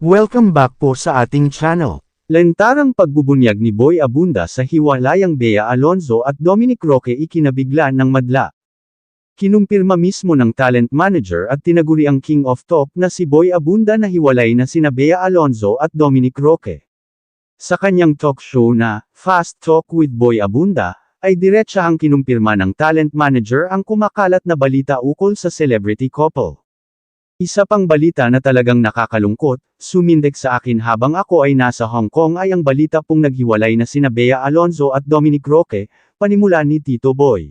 Welcome back po sa ating channel. Lantarang pagbubunyag ni Boy Abunda sa hiwalayang Bea Alonzo at Dominic Roque ikinabigla ng madla. Kinumpirma mismo ng talent manager at tinaguri ang King of Talk na si Boy Abunda na hiwalay na sina Bea Alonzo at Dominic Roque. Sa kanyang talk show na, Fast Talk with Boy Abunda, ay diretsahang kinumpirma ng talent manager ang kumakalat na balita ukol sa celebrity couple. Isa pang balita na talagang nakakalungkot, sumindik sa akin habang ako ay nasa Hong Kong ay ang balita pong naghiwalay na sina Bea Alonzo at Dominic Roque, panimula ni Tito Boy.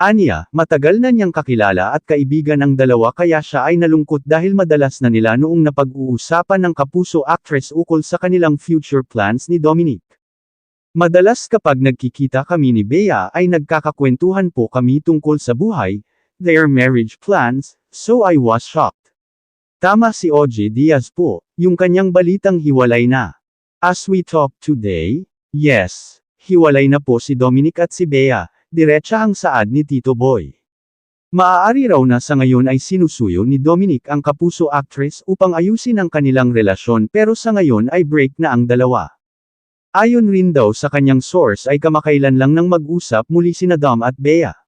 Anya, matagal na niyang kakilala at kaibigan ang dalawa kaya siya ay nalungkot dahil madalas na nila noong napag-uusapan ng kapuso actress ukol sa kanilang future plans ni Dominic. Madalas kapag nagkikita kami ni Bea ay nagkakakwentuhan po kami tungkol sa buhay, their marriage plans, so I was shocked. Tama si OJ Diaz po, yung kanyang balitang hiwalay na. As we talk today, yes, hiwalay na po si Dominic at si Bea, diretsa ang saad ni Tito Boy. Maaari raw na sa ngayon ay sinusuyo ni Dominic ang kapuso actress upang ayusin ang kanilang relasyon pero sa ngayon ay break na ang dalawa. Ayon rin daw sa kanyang source ay kamakailan lang nang mag-usap muli sina Dom at Bea.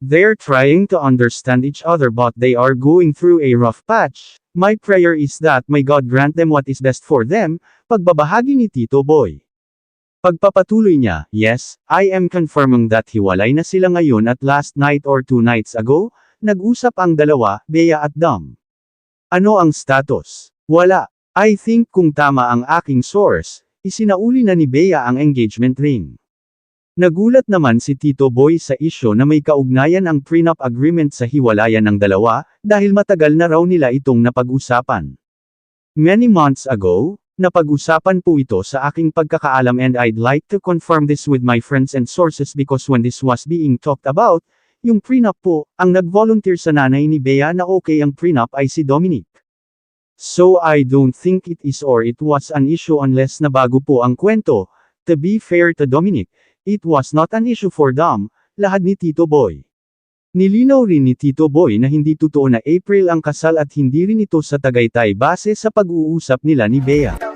They're trying to understand each other but they are going through a rough patch. My prayer is that may God grant them what is best for them, pagbabahagi ni Tito Boy. Pagpapatuloy niya, yes, I am confirming that hiwalay na sila ngayon at last night or two nights ago, nag-usap ang dalawa, Bea at Dom. Ano ang status? Wala. I think kung tama ang aking source, isinauli na ni Bea ang engagement ring. Nagulat naman si Tito Boy sa isyo na may kaugnayan ang prenup agreement sa hiwalayan ng dalawa, dahil matagal na raw nila itong napag-usapan. Many months ago, napag-usapan po ito sa aking pagkakaalam and I'd like to confirm this with my friends and sources because when this was being talked about, yung prenup po, ang nag-volunteer sa nanay ni Bea na okay ang prenup ay si Dominic. So I don't think it is or it was an issue unless na bago po ang kwento, to be fair to Dominic, It was not an issue for Dom, lahad ni Tito Boy. Nilinaw rin ni Tito Boy na hindi totoo na April ang kasal at hindi rin ito sa Tagaytay base sa pag-uusap nila ni Bea.